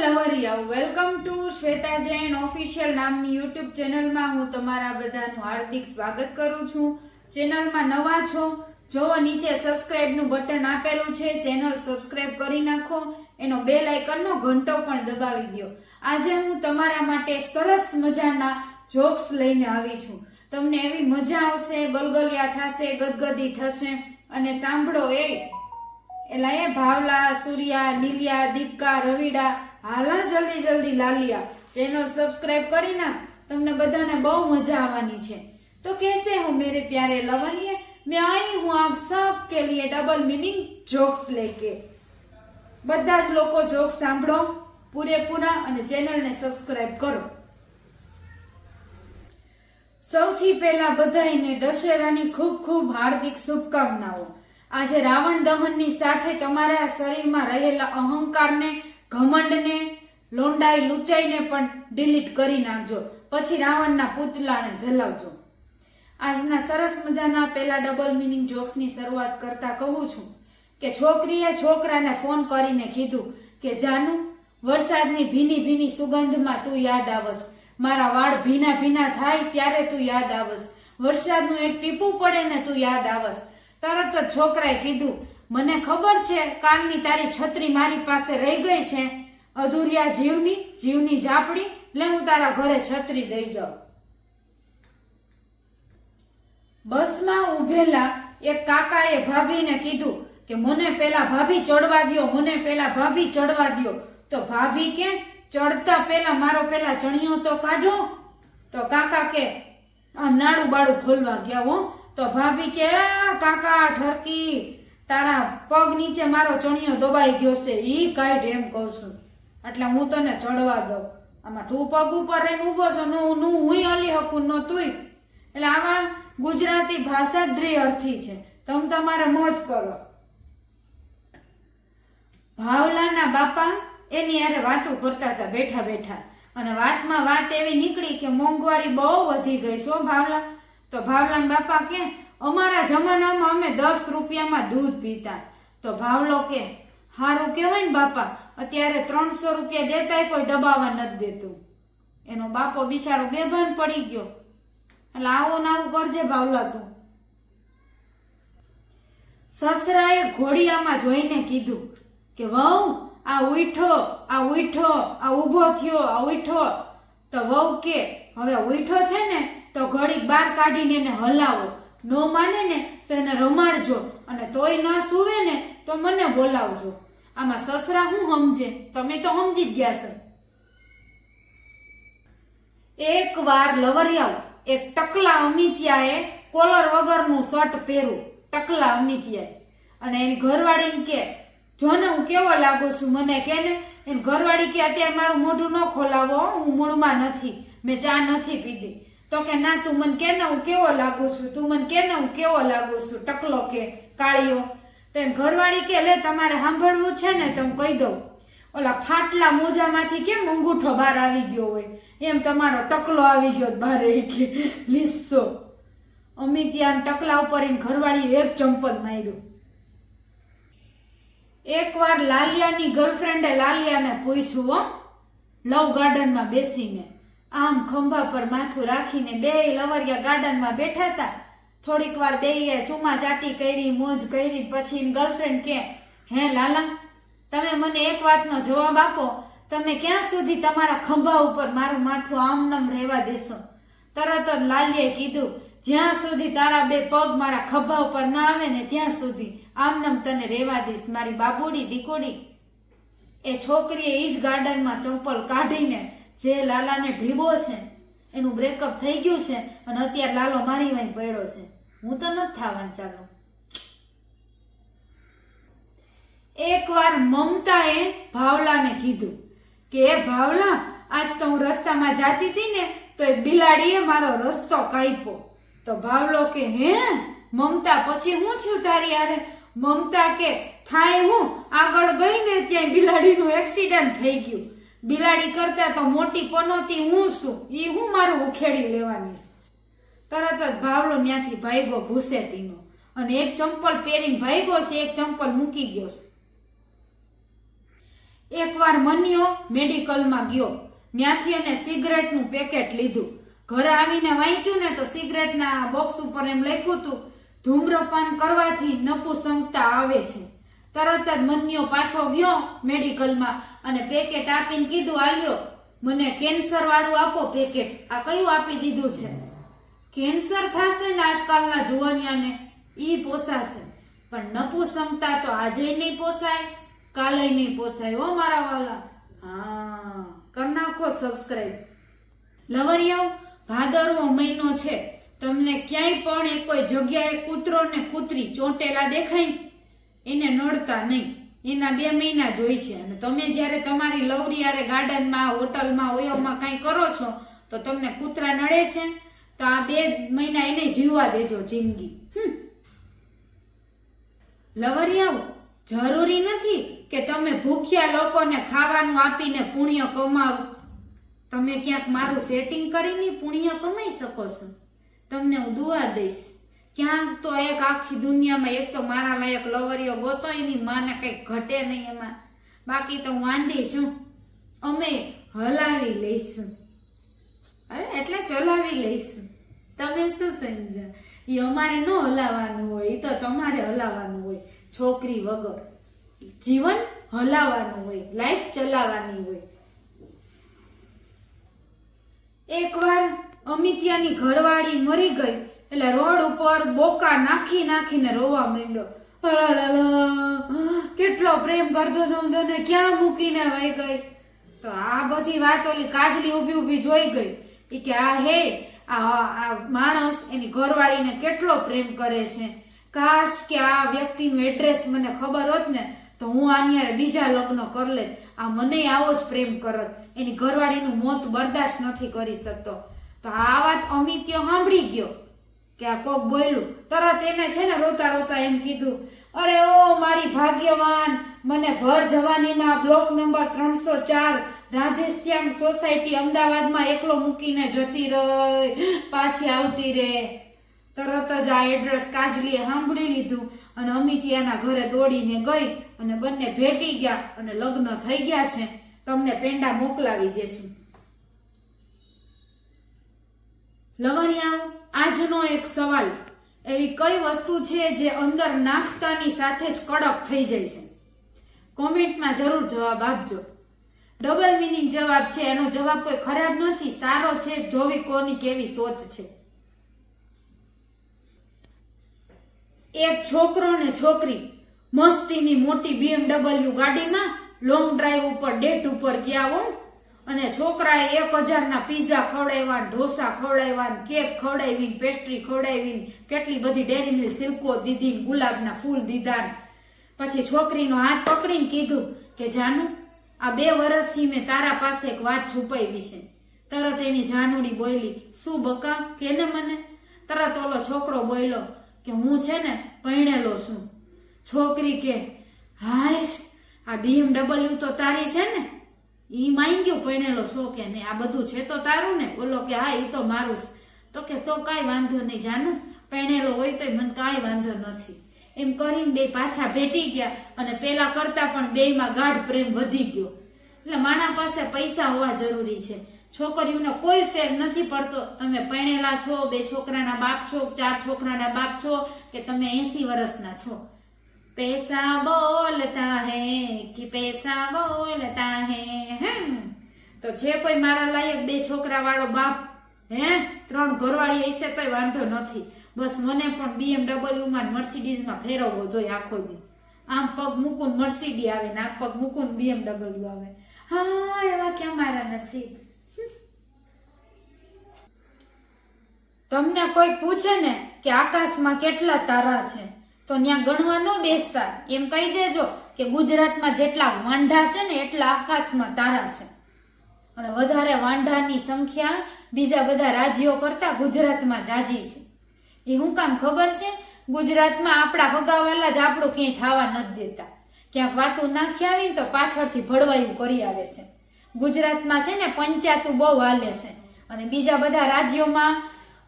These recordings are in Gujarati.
Welcome to Shweta Jain official નામની યુટ્યુબ ચેનલમાં હું તમારા બધાનું હાર્દિક સ્વાગત કરું છું. ચેનલમાં નવા છો જો નીચે સબસ્ક્રાઇબનું બટન આપેલું છે. ચેનલ સબસ્ક્રાઇબ કરી નાખો, એનો બેલ આઇકનનો ઘંટો પણ દબાવી દો. આજે હું તમારા માટે સરસ મજાના જોક્સ લઈને આવી છું. તમને એવી મજા આવશે, ગલગલિયા થશે, ગદગદી થશે, અને સાંભળો એ, એલા એ, ભાવલા, સૂર્યા, નીલિયા, દીપકા, રવિડા હાલા, જલ્દી જલ્દી, લાલિયા. ચેનલ સબસ્ક્રાઇબ કરી નાખ. તમને બધાને બહુ મજા આવવાની છે. તો કેસે હું મેરે પ્યારે લવલિયે મેં આઈ હું આપ સબ કે લીએ ડબલ મિનિંગ જોક્સ લેકે. બધા જ લોકો જોક્સ સાંભળો, પૂરેપૂરા અને ચેનલને સબસ્ક્રાઇબ કરો. સૌથી પહેલા બધાને દશેરાની ખૂબ ખૂબ હાર્દિક શુભકામનાઓ. આજે રાવણ દહનની સાથે તમારા શરીરમાં રહેલા અહંકારને ઘમંડને લોંડાઈ લૂંચાઈને પણ ડિલીટ કરી નાખજો. પછી રાવણના પૂતલાને જલાવજો. આજના સરસ મજાના પેલા ડબલ મિનિંગ જોક્સની શરૂઆત કરતા કહું છું કે છોકરીએ છોકરાને ફોન કરીને કીધું કે, જાનુ, વરસાદની ભીની ભીની સુગંધમાં તું યાદ આવસ. મારા વાળ ભીના ભીના થાય ત્યારે તું યાદ આવસ. વરસાદનું એક ટીપું પડે ને તું યાદ આવસ. તરત જ છોકરાએ કીધું મને ખબર છે, કાલની તારી છત્રી મારી પાસે રહી ગઈ છે. અધૂરિયા જીવની જીવની ઝાપડી, લે હું તારા ઘરે છત્રી દઈ જાઉં. બસમાં ઉભેલા એક કાકાએ ભાભીને કીધું કે મને પેલા ભાભી ચડવા દ્યો, મને પેલા ભાભી ચડવા દ્યો. તો ભાભી કે, ચડતા પેલા મારો પેલા ચણિયો તો કાઢો. તો કાકા કે આ નાડું બાડું ખોલવા ગયા હો. તો ભાભી કે કાકા ઠરકી. તારા પગ નીચે મારો ચણિયો દબાઈ ગયો છે એ કાઢ એમ કહું છું. એટલે હું તને ચડવા દઉં. આમાં તું પગ ઉપર રહીને ઊભો છો, નું નું હું હલી શકું ન તુંય. એટલે આમાં ગુજરાતી ભાષા દ્વિઅર્થી છે. તમે તમારે મોજ કરો. ભાવલાના બાપા એની યારે વાતો કરતા હતા બેઠા બેઠા. અને વાતમાં વાત એવી નીકળી કે મોંઘવારી બહુ વધી ગઈ શું ભાવલા. તો ભાવલાના બાપા કે અમારા જમાનામાં અમે દસ રૂપિયામાં દૂધ પીતા. તો ભાવલો કે, હારું કહેવાય ને બાપા, અત્યારે ત્રણસો રૂપિયા દેતાય કોઈ દબાવવા નથી દેતું. એનો બાપો બિચારો બેભાન પડી ગયો. એટલે આવું કરજે ભાવલા તું. સસરાએ ઘોડિયામાં જોઈને કીધું કે, વહુ, આ ઉઠો આ ઉઠો, આ ઊભો થયો, આ ઉઠો. તો વહુ કે, હવે ઉઠો છે ને, તો ઘડીક બહાર કાઢીને એને હલાવો. નો માને ને તો એને રમાડજો અને તોય ના સુવે ને તો મને બોલાવજો. આમાં સસરા હું સમજે? તમે તો સમજી જ ગયા છો. એક વાર લવરિયાવ એક ટકલા અમિતિયાએ કોલર વગરનું શર્ટ પહેરું ટકલા અમિતિયાએ. અને એની ઘરવાળીને કે જો ને હું કેવો લાગુ છું? મને કે ને એની ઘરવાળી કે, અત્યારે મારું મોઢું ન ખોલાવો, હું મૂળમાં નથી. મેં ચા નથી પીધી. તો કે, ના, તું મને કે હું કેવો લાગુ છું? તું મને કે હું કેવો લાગુ છું? ટકલો કે, કાળીઓ. તો એમ ઘરવાળી કે, લે, તમારે સાંભળવું છે ને તો હું કહી દઉં. ઓલા ફાટલા મોજામાંથી કેમ અંગૂઠો બહાર આવી ગયો હોય? એમ તમારો ટકલો આવી ગયો બહાર કે લીસો. ત્યાં ટકલા ઉપર એમ ઘરવાળીએ એક ચંપલ માર્યું. એકવાર લાલિયાની ગર્લફ્રેન્ડે લાલિયાને પૂછ્યું, હો, લવ ગાર્ડનમાં બેસીને. આમ ખંભા પર માથું રાખીને બે લવરિયા ગાર્ડનમાં બેઠા હતા. થોડીક વાર બેયે ચુમા ચાટી કરી, મોજ કરી, પછી ગર્લફ્રેન્ડ કે, હે લાલા, તમે મને એક વાતનો જવાબ આપો. તમે ક્યાં સુધી તમારા ખંભા ઉપર મારું માથું આમનમ રહેવા દેશો? તરત જ લાલીએ કીધું, જ્યાં સુધી તારા બે પગ મારા ખભા ઉપર ના આવે ને ત્યાં સુધી આમનમ તને રહેવા દઈશ મારી બાબુડી, દીકોડી. એ છોકરીએ ઈ જ ગાર્ડનમાં ચંપલ કાઢીને જે લાલાને ઢીબો છે, એનું બ્રેકઅપ થઈ ગયું છે અને અત્યારે લાલો મારી વાંઈ પડ્યો છે. હું તો નથી થવાનું ચાલો. એકવાર મમતાએ ભાવલાને કીધું કે, એ ભાવલા, આજ તો હું રસ્તામાં જાતી હતી ને, તો એ બિલાડીએ મારો રસ્તો કાપ્યો. તો ભાવલો કે, હે? મમતા, પછી હું છું તારી યારે મમતા કે થાય હું, આગળ ગઈ ને ત્યાં બિલાડીનું એક્સિડન્ટ થઈ ગયું. બિલાડી કરતા તો મોટી પનોતી હું છું એ હું મારું ઉખેડી લેવાની તરત જ ભાવલો ત્યાંથી ભાઈગો ભૂસેટીનો અને એક ચંપલ પહેરીને ભાઈગો છે, એક ચંપલ મૂકી ગયો છે. એકવાર મન્યો, મેડિકલમાં ગયો. ત્યાંથી એને સિગરેટનું પેકેટ લીધું. ઘરે આવીને વાંચ્યું ને તો સિગરેટના બોક્સ ઉપર એમ લખ્યું હતું, ધૂમ્રપાન કરવાથી નપુસંગતા આવે છે. તરત જ મન્યો પાછો ગયો મેડિકલમાં અને પેકેટ આપીને કીધું, આલ્યો, મને કેન્સર વાળું આપો પેકેટ. આ કયું આપી દીધું છે? કેન્સર થશે ને આજકાલના જુવાનિયાને, ઈ પોસાશે. પણ નપુસંગતા તો આજે નહીં પોસાય કાલે નહીં પોસાય, હો મારા વાલા. હા, કર નાખો સબસ્ક્રાઈબ લવરિયાઓ ભાદરવો મહિનો છે. તમને ક્યાંય પણ એ કોઈ જગ્યાએ કૂતરો ને કૂતરી ચોંટેલા દેખાય? એને નડતા નહીં. એના બે મહિના જોઈ છે. અને તમે જ્યારે તમારી લવરિયારે ગાર્ડનમાં, હોટલમાં, ઓયોમાં કાંઈ કરો છો, તો તમને કૂતરા નડે છે, તો આ બે મહિના એને જીવવા દેજો જિંદગી. લવરિયાઓ જરૂરી નથી કે તમે ભૂખ્યા લોકોને ખાવાનું આપીને પુણ્ય કમાવો. તમે ક્યાંક મારું સેટિંગ કરીને પુણ્ય કમાઈ શકો છો. તમને હું દુઆ દઈશ. ક્યાંક તો એક આખી દુનિયામાં એક તો મારા લાયક લવરિયો ગોતો, એની માને કંઈક ઘટે નહીં એમાં. બાકી તો હું વાંડી છું. અમે હલાવી લઈશું. અરે, એટલે ચલાવી લઈશું. તમે શું સમજ્યા એ અમારે ન હલાવવાનું હોય એ તો તમારે હલાવવાનું હોય, છોકરી વગર. જીવન હલાવવાનું હોય, લાઈફ ચલાવવાની હોય. એકવાર અમિત્યાની ઘરવાળી મરી ગઈ. એટલે રોડ ઉપર બોકા નાખી નાખીને રોવા માંડ્યો. કેટલો પ્રેમ કરતો હતો હું ક્યાં મૂકીને વહી ગઈ? તો આ બધી વાત ઓલી કાજલી ઊભી ઊભી જોઈ ગઈ. એ કે, આ હે, આ માણસ એની ઘરવાળીને કેટલો પ્રેમ કરે છે. કાશ કે આ વ્યક્તિનું એડ્રેસ મને ખબર હોત ને, તો હું આની બીજા લગ્ન કરી લેત આ મને આવો જ પ્રેમ કરત. એની ઘરવાળીનું મોત બરદાશ્ત નથી કરી શકતો. તો આ વાત અમિત્ય સાંભળી ગયો. કે આ કોક બોલ્યું. તરત એને છે ને રોતા રોતા એમ કીધું, અરે ઓ મારી ભાગ્યવાન, મને ભર જવાનીમાં બ્લોક નંબર ત્રણસો ચાર રાધેશ્યામ સોસાયટી અમદાવાદમાં એકલો મૂકીને જતી રહી. પાછી આવતી રે. તરત જ આ એડ્રેસ કાજલીએ સાંભળી લીધું અને અમિતિયાના ઘરે દોડીને ગઈ અને બંને ભેટી ગયા અને લગ્ન થઈ ગયા છે. તમને પેંડા મોકલાવી દેશું. લવરિયાઓ આજનો એક સવાલ. એવી કઈ વસ્તુ છે જે અંદર નાખતાની સાથે જ કડક થઈ જાય છે? કોમેન્ટમાં જરૂર જવાબ આપજો. ડબલ મિનિંગ જવાબ છે. એનો જવાબ કોઈ ખરાબ નથી. સારો છે જોવી કોની કેવી સોચ છે. એક છોકરો ને છોકરી મસ્તીની મોટી બીએમડબલ્યુ ગાડીમાં લોંગ ડ્રાઈવ ઉપર ડેટ ઉપર ગયા હો અને છોકરાએ એક હજારના પીઝા ખવડાવ્યા ઢોસા ખવડાવ્યા કેક ખવડાવી પેસ્ટ્રી ખવડાવી કેટલી બધી ડેરી મિલ્ક સિલ્કો દીધી ગુલાબના ફૂલ દીધા પછી છોકરીનો હાથ પકડીને કીધું કે, જાનુ, આ બે વર્ષથી મેં તારા પાસે એક વાત છુપાવી છે. તરત એની જાનુડી બોલી, શું બકા, કેને મને? તરત ઓલો છોકરો બોલ્યો કે, હું છે ને પરણેલો છું. છોકરી કે હાયસ આ બીએમડબલ્યુ તો તારી છે ને? ઈ માઈ ગયું પરણેલો છો કે નહીં? આ બધું છે તો તારું ને? બોલો કે હા, ઈ તો મારું છે. તો કે તો કાંઈ વાંધો નહીં, જાનું. પરણેલો હોય તોય મને કાંઈ વાંધો નથી. એમ કરીને બે પાછા ભેટી ગયા અને પેલા કરતા પણ બેયમાં ગાઢ પ્રેમ વધી ગયો. એટલે માણા પાસે પૈસા હોવા જરૂરી છે. છોકરીઓને કોઈ ફેર નથી પડતો. તમે પરણેલા છો, બે છોકરાના બાપ છો, ચાર છોકરાના બાપ છો, કે તમે એસી વર્ષના છો. પૈસા बोलता है कि પૈસા बोलता હમ. તો છે કોઈ મારા લાયક બે છોકરા વાળો બાપ, હે? ત્રણ ઘરવાળી હશે તોય વાંધો નથી. બસ મને પણ BMW માં મર્સિડીઝમાં ફેરવવો જોઈએ આખો દી. આમ પગ મૂકું મર્સિડી આવે ને આ પગ મૂકું બીએમડબલ્યુ આવે. હા, એવા ક્યાં મારા નસીબ? તમને કોઈ પૂછે ને કે આકાશમાં કેટલા તારા છે? તો ત્યાં ગણવા ન બેસતા. એમ કહી દેજો કે ગુજરાતમાં જેટલા વાંઢા છે ને એટલા આકાશમાં તારા છે. અને વધારે વાંઢાની સંખ્યા બીજા બધા રાજ્યો કરતા ગુજરાતમાં જાજી છે. એ શું કામ ખબર છે? ગુજરાતમાં આપણા હગાવાલા જ આપણું ક્યાંય થવા નથી દેતા. ક્યાંક વાતો નાખી આવીને તો પાછળથી ભળવાયું કરી આવે છે. ગુજરાતમાં છે ને પંચાયતું બહુ હાલે છે. અને બીજા બધા રાજ્યોમાં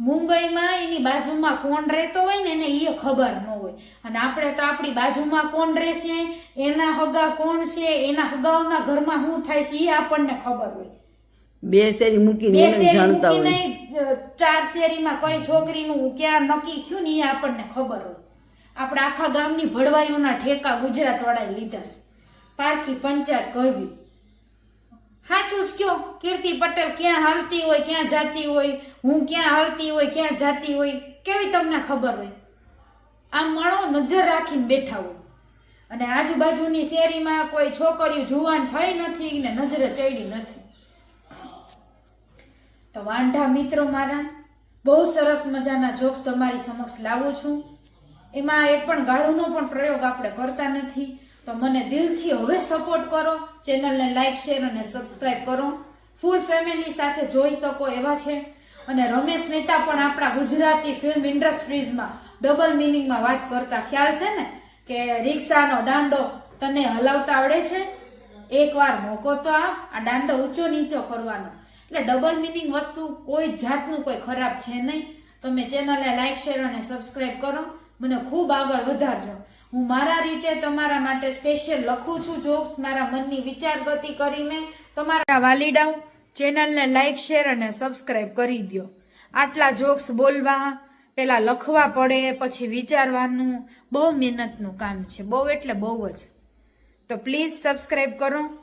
મુંબઈમાં એની બાજુમાં કોણ રહેતો હોય ને એને એ ખબર ન હોય. અને આપણે તો આપણી બાજુમાં કોણ રહેશે એના હગા કોણ છે એના હગાઓના ઘરમાં શું થાય છે એ આપણને ખબર હોય. બે શેરી મૂકીને જાણતા હોય. ચાર શેરીમાં કઈ છોકરીનું ક્યાં નક્કી થયું ને એ આપણને ખબર હોય. આપણે આખા ગામની ભળવાઈઓના ઠેકા ગુજરાત વાળાએ લીધા છે. પારખી પંચાયત કરવી. સાચું જ કયો? કીર્તિ પટેલ ક્યાં હાલતી હોય, ક્યાં જાતી હોય, હું ક્યાં હાલતી હોય, ક્યાં જાતી હોય, કેવી તમને ખબર હોય? આમ માણો નજર રાખીને બેઠા હોય. અને આજુબાજુની શેરીમાં કોઈ છોકરીઓ જુવાન થઈ નથી ને નજરે ચડી નથી. તો વાંઢા મિત્રો મારા, બહુ સરસ મજાના જોક્સ તમારી સમક્ષ લાવું છું. એમાં એક પણ ગાળુનો પણ પ્રયોગ આપણે કરતા નથી. તો મને દિલથી હવે સપોર્ટ કરો. ચેનલને લાઈક શેર અને સબસ્ક્રાઇબ કરો. ફૂલ ફેમિલી સાથે જોઈ શકો એવા છે. અને રમેશ મહેતા પણ આપણા ગુજરાતી ફિલ્મ ઇન્ડસ્ટ્રીઝમાં ડબલ મિનિંગમાં વાત કરતા. ખ્યાલ છે ને? કે રિક્ષાનો દાંડો તને હલાવતા આવડે છે? એકવાર મોકો તો આ આ દાંડો ઊંચો નીચો કરવાનો. એટલે ડબલ મિનિંગ વસ્તુ કોઈ જાતનું કોઈ ખરાબ છે નહીં. તમે ચેનલને લાઈક શેર અને સબસ્ક્રાઇબ કરો. મને ખૂબ આગળ વધારજો. હું મારા રીતે તમારા માટે સ્પેશિયલ લખું છું. જોક્સ મારા મનની વિચાર ગતિ કરીને તમારા વાલીડાઓ ચેનલને લાઇક શેર અને સબસ્ક્રાઇબ કરી દો આટલા જોક્સ બોલવા, પેલા લખવા પડે, પછી વિચારવાનું. બહુ મહેનતનું કામ છે. બહુ એટલે બહુ જ. તો પ્લીઝ સબસ્ક્રાઇબ કરો.